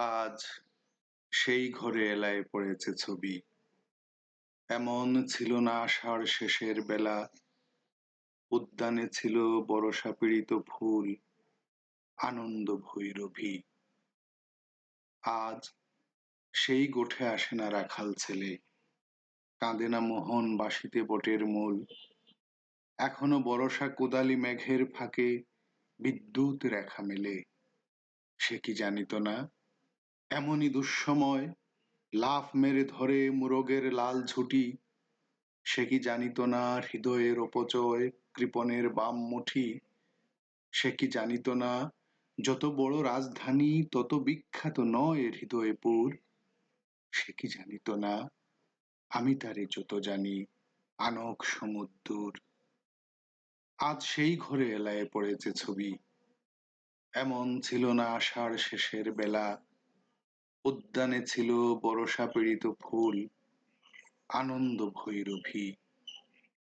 আজ সেই ঘরে এলায় পড়েছে ছবি। এমন ছিল না আষাঢ় শেষের বেলা। উদ্যানে ছিল বরষা পীড়িত ফুল, আনন্দ ভৈরবী। আজ সেই গোঠে আসে না রাখাল ছেলে। কাঁদে না মোহন বাসিতে বটের মূল। এখনও বরষা কোদালি মেঘের ফাঁকে বিদ্যুৎ রেখা মেলে। সে কি জানিত না? এমনই দুঃসময় লাফ মেরে ধরে মুরগের লাল ঝুঁটি। সে কি জানিত না হৃদয়ের অপচয় কৃপণের বাম মুঠি? সে কি জানিত না যত বড় রাজধানী তত বিখ্যাত নয় হৃদয়পুর সে কি জানিত না আমি তারে যত জানি, আনক সমুদ্র আজ সেই ঘরে এলায় পড়েছে ছবি। এমন ছিল না আষাঢ় শেষের বেলা। উদ্যানে ছিল বরষা পীড়িত ফুল আনন্দ ভৈরবী।